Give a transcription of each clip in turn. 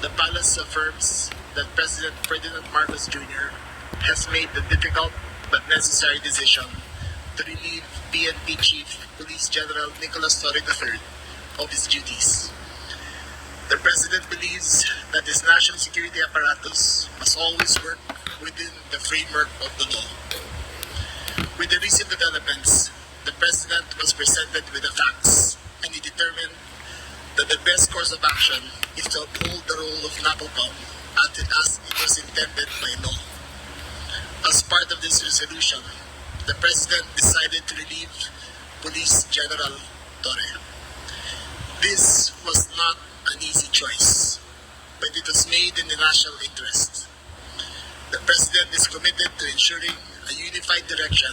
the palace affirms that President Ferdinand Marcos Jr. has made the difficult but necessary decision to relieve PNP Chief Police General Nicolas Torre III of his duties. The President believes that his national security apparatus must always work within the framework of the law. With the recent developments, the President was presented with the facts and he determined that the best course of action is to uphold the role of as it, as it was intended by law. As part of this resolution, the President decided to relieve Police General Torre. This was not an easy choice, but it was made in the national interest. The President is committed to ensuring a unified direction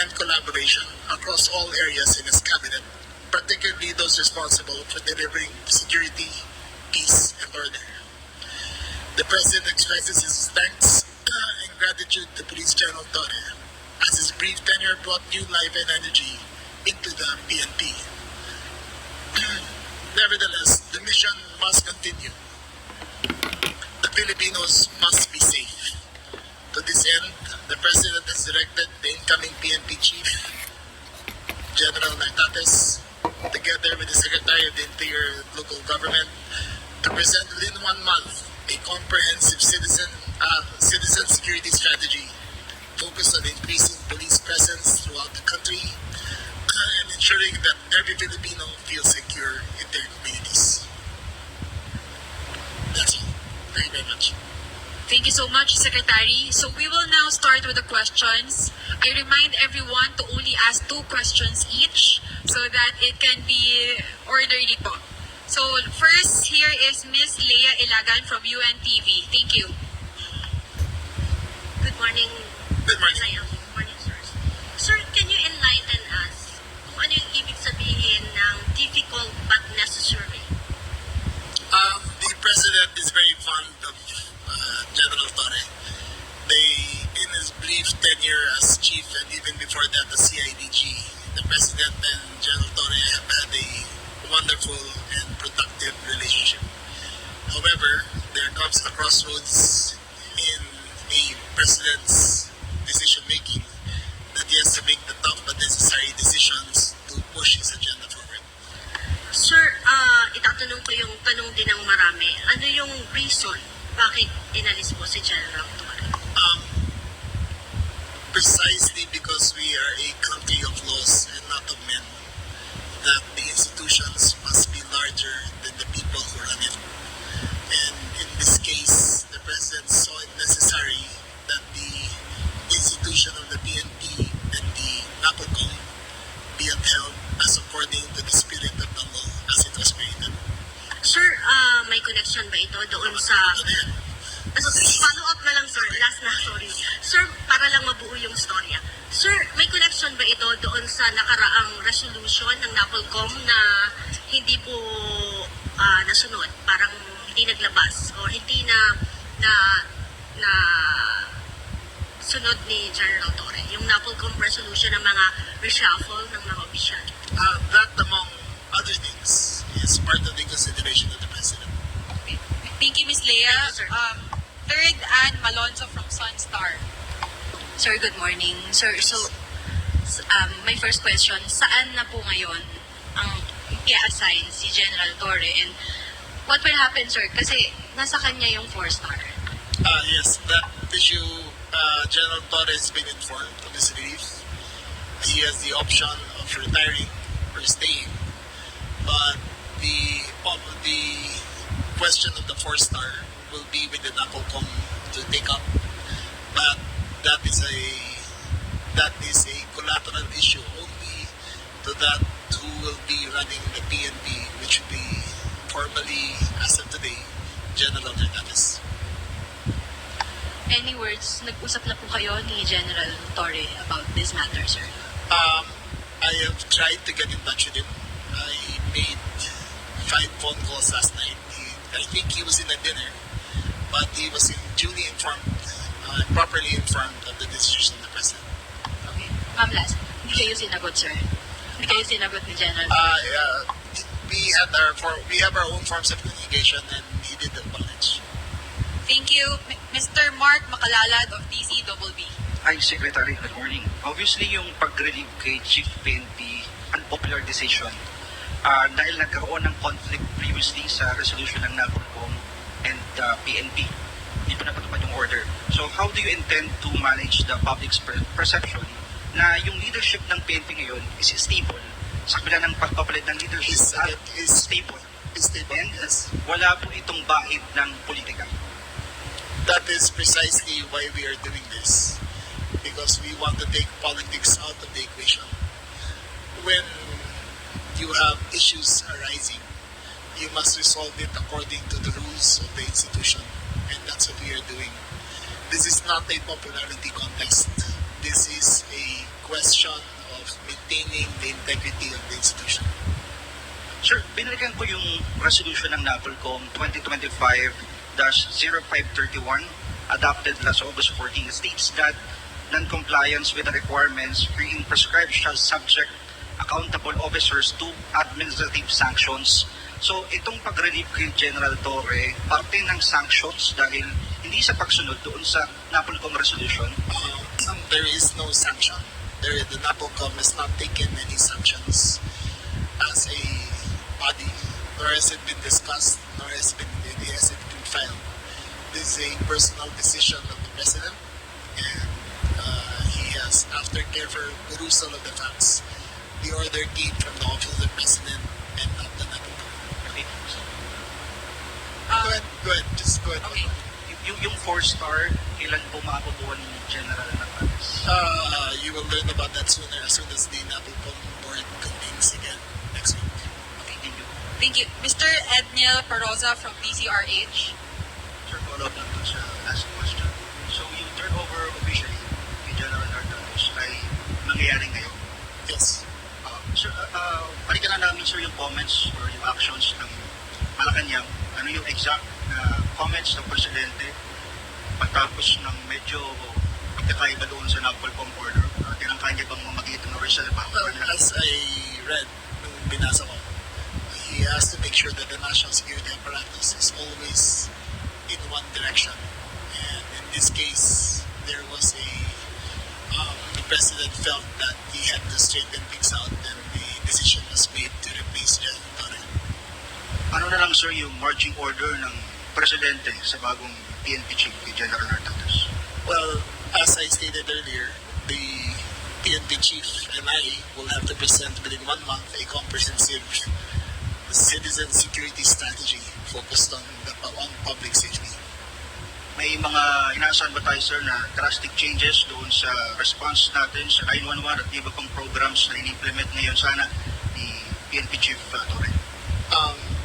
and collaboration across all areas in his cabinet, responsible for delivering security, peace, and order. The President expresses his thanks and gratitude to Police General Torre as his brief tenure brought new life and energy into the PNP. Nevertheless, the mission must continue. The Filipinos must be safe. To this end, the President has directed the incoming PNP Chief, General Nartates, together with the Secretary of the Interior Local Government, to present within one month a comprehensive citizen uh, citizen security strategy focused on increasing police presence throughout the country and ensuring that every Filipino feels secure in their communities. That's all. Thank you very much. Thank you so much, Secretary. So we will now start with the questions. I remind everyone to only ask two questions each so that it can be orderly po. So first, here is Miss Leah Ilagan from UNTV. Thank you. Good morning, Good morning. Comes a crossroads in a president's decision making that he has to make the tough but necessary decisions to push his agenda forward. Sir, ah, itatanong ko yung tanong din ng marami. Ano yung reason bakit inalis mo si General Torre? Um, precisely because we are a country of laws and not of men, that the institutions must be larger than the people who run it. And in this case, the President saw it necessary that the institution of the PNP and the NAPOCOM be upheld as according to the spirit of the law as it was created. Sir, ah, may connection ba ito doon sa... Ano? So, follow up na lang, sir. Last na, sorry. Sir, para lang mabuo yung storya. Sir, may connection ba ito doon sa nakaraang resolution ng NAPOLCOM na hindi po ah, nasunod? Parang hindi naglabas o hindi na na na sunod ni General Torre. Yung NAPOLCOM resolution ng mga reshuffle ng mga opisyal. Uh, that, among other things, is part of the consideration of the President. Thank you, Miss Leah. Thank you, sir. Um, Anne Malonzo from Sunstar. Sir, good morning. Sir, so, um, my first question, saan na po ngayon ang i-assign si General Torre and what will happen, sir? Kasi nasa kanya yung four-star. Uh, yes, that issue, uh, General Torres has been informed of his relief. He has the option of retiring or staying. But the the question of the four star will be with the NACOCOM to take up. But that is a that is a collateral issue only to that who will be running the PNP, which will be formally, as of today, General Hernandez. Any words, nag-usap na po kayo ni General Torre about this matter, sir? Um, I have tried to get in touch with him. I made five phone calls last night. He, I think he was in a dinner, but he was in, duly informed, uh, properly informed of the decision of the president. Okay. Ma'am, last, hindi kayo sinagot, sir. Hindi kayo sinagot ni General Uh, uh, we had our for, we have our own forms of communication, and he did acknowledge. Thank you, M- Mr. Mark Makalalad of DCWB. Hi, Secretary. Good morning. Obviously, yung pag-relieve kay Chief PNP, unpopular decision, ah, dahil nagkaroon ng conflict previously sa resolution ng NAPOLCOM uh, PNP. Hindi pa napatupad yung order. So, how do you intend to manage the public's per- perception na yung leadership ng PNP ngayon is stable sa kabila ng pagpapalit ng leadership Is at is stable. is stable. And Yes. wala po itong bahid ng politika. That is precisely why we are doing this, because we want to take politics out of the equation. When you have issues arising, you must resolve it according to the rules of the institution, and that's what we are doing. This is not a popularity contest. This is a question of maintaining the integrity of the institution. Sir, binalikan ko yung resolution ng NAPOLCOM 2025-0531 adopted last August 14 states that non-compliance with the requirements being prescribed shall subject accountable officers to administrative sanctions. So, itong pag-relieve kay General Torre, parte ng sanctions dahil hindi sa pagsunod doon sa NAPOLCOM resolution. Um, there is no sanction. There, the NAPOCOM has not taken any sanctions as a body, nor has it been discussed, nor has, been, has it been filed. This is a personal decision of the President, and uh, he has, after careful perusal of the facts, the order came from the office of the President Go ahead, go ahead, just go ahead. Okay. Yung, yung four-star, kailan po maabubuan ni General Natalis? Uh, you will learn about that sooner as soon as the NAPOCOM board convenes again next week. Okay, thank you. Thank you. Mr. Ednil Paroza from DCRH. Sir, follow up lang dun sa last question. So, yung turnover officially kay General Nartanos ay nangyayari ngayon. Yes. Uh, sir, uh, uh, balikan na namin sir yung comments or yung actions ng Malacanang. Ano yung exact na comments ng Presidente pagtapos ng medyo pagkakaiba doon sa NAPOLCOM order. Uh, tinangkahan niya bang mamagitan ng Rizal Well, as I read nung binasa ko, he has to make sure that the national security apparatus is always in one direction. And in this case, there was a um, the president felt that he had to straighten things out, and the decision was made to replace General Torre. Ano na lang sir yung marching order ng Presidente sa bagong PNP chief kay General Nartanos? Well, as I stated earlier, the PNP chief and I will have to present within one month a comprehensive citizen security strategy focused on the on public safety. May mga inaasahan ba tayo sir na drastic changes doon sa response natin sa 911 at iba pang programs na in-implement ngayon sana ni PNP Chief uh, Torre?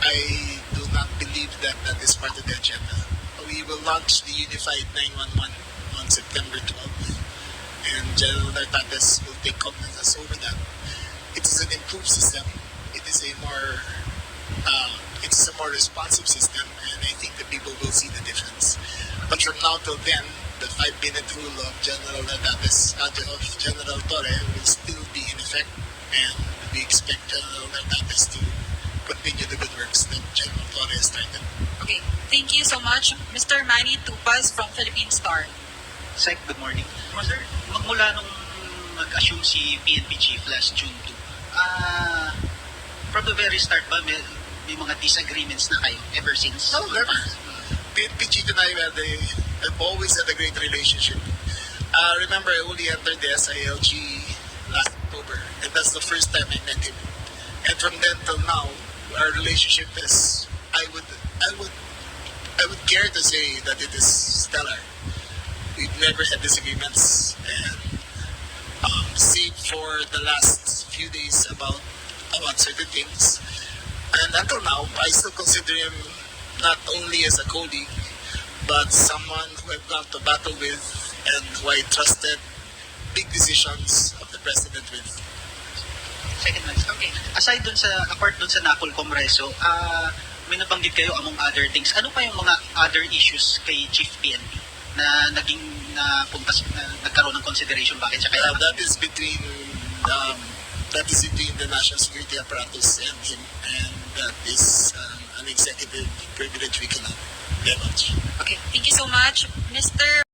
I do not believe that that is part of the agenda. We will launch the Unified 911 on September 12th, and General Nartates will take cognizance over that. It is an improved system. It is a more uh, it's a more responsive system, and I think the people will see the difference. But from now till then, the five-minute rule of General Nartates, uh, of General Torre, will still be in effect, and we expect General Nartates to continue the good works that General Torre has started. Okay. Thank you so much. Mr. Manny Tupas from Philippine Star. Sec, good morning. Sir, magmula nung nag-assume si PNP Chief last June 2, ah, from the very start ba, may, may mga disagreements na kayo ever since? No, never. PNP Chief and I had a, have always had a great relationship. Uh, remember, I only entered the SILG last October, and that's the first time I met him. And from then till now, our relationship is, I would, I would, I would care to say that it is stellar. We've never had disagreements, and um, for the last few days about about certain things. And until now, I still consider him not only as a colleague, but someone who I've gone to battle with and who I trusted big decisions of the president with. Second one. Okay. Aside dun sa, apart dun sa NAPOL Comreso, ah, may nabanggit kayo among other things. Ano pa yung mga other issues kay Chief PNP na naging na puntas na nagkaroon ng consideration bakit siya Uh, kailangan? that is between um, that is between the national security apparatus and him. And that is um, an executive privilege we cannot divulge. Okay, thank you so much. Mr.